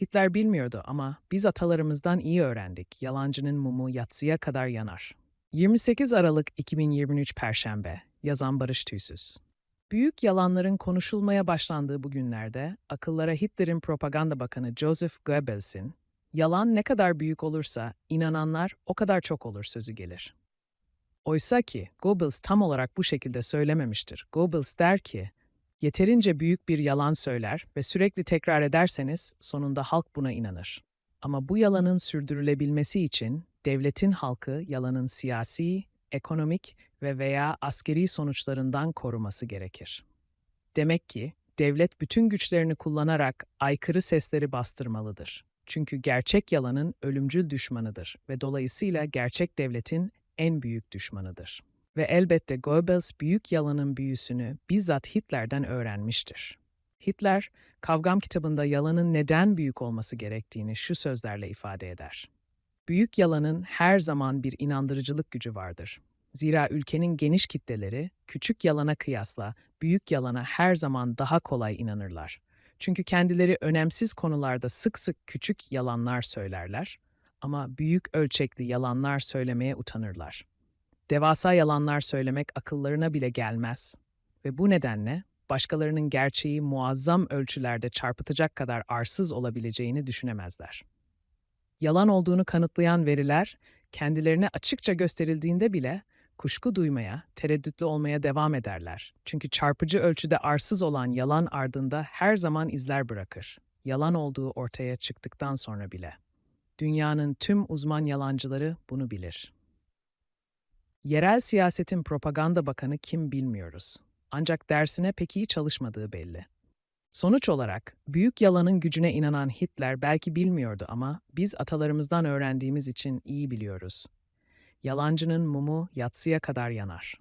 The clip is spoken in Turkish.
Hitler bilmiyordu ama biz atalarımızdan iyi öğrendik. Yalancının mumu yatsıya kadar yanar. 28 Aralık 2023 Perşembe. Yazan Barış Tüysüz. Büyük yalanların konuşulmaya başlandığı bu günlerde akıllara Hitler'in propaganda bakanı Joseph Goebbels'in yalan ne kadar büyük olursa inananlar o kadar çok olur sözü gelir. Oysa ki Goebbels tam olarak bu şekilde söylememiştir. Goebbels der ki, yeterince büyük bir yalan söyler ve sürekli tekrar ederseniz sonunda halk buna inanır. Ama bu yalanın sürdürülebilmesi için devletin halkı yalanın siyasi, ekonomik ve veya askeri sonuçlarından koruması gerekir. Demek ki devlet bütün güçlerini kullanarak aykırı sesleri bastırmalıdır. Çünkü gerçek yalanın ölümcül düşmanıdır ve dolayısıyla gerçek devletin en büyük düşmanıdır. Ve elbette Goebbels büyük yalanın büyüsünü bizzat Hitler'den öğrenmiştir. Hitler, Kavgam kitabında yalanın neden büyük olması gerektiğini şu sözlerle ifade eder. Büyük yalanın her zaman bir inandırıcılık gücü vardır. Zira ülkenin geniş kitleleri küçük yalana kıyasla büyük yalana her zaman daha kolay inanırlar. Çünkü kendileri önemsiz konularda sık sık küçük yalanlar söylerler ama büyük ölçekli yalanlar söylemeye utanırlar. Devasa yalanlar söylemek akıllarına bile gelmez ve bu nedenle başkalarının gerçeği muazzam ölçülerde çarpıtacak kadar arsız olabileceğini düşünemezler. Yalan olduğunu kanıtlayan veriler kendilerine açıkça gösterildiğinde bile kuşku duymaya, tereddütlü olmaya devam ederler. Çünkü çarpıcı ölçüde arsız olan yalan ardında her zaman izler bırakır. Yalan olduğu ortaya çıktıktan sonra bile. Dünyanın tüm uzman yalancıları bunu bilir. Yerel siyasetin propaganda bakanı kim bilmiyoruz. Ancak dersine pek iyi çalışmadığı belli. Sonuç olarak büyük yalanın gücüne inanan Hitler belki bilmiyordu ama biz atalarımızdan öğrendiğimiz için iyi biliyoruz. Yalancının mumu yatsıya kadar yanar.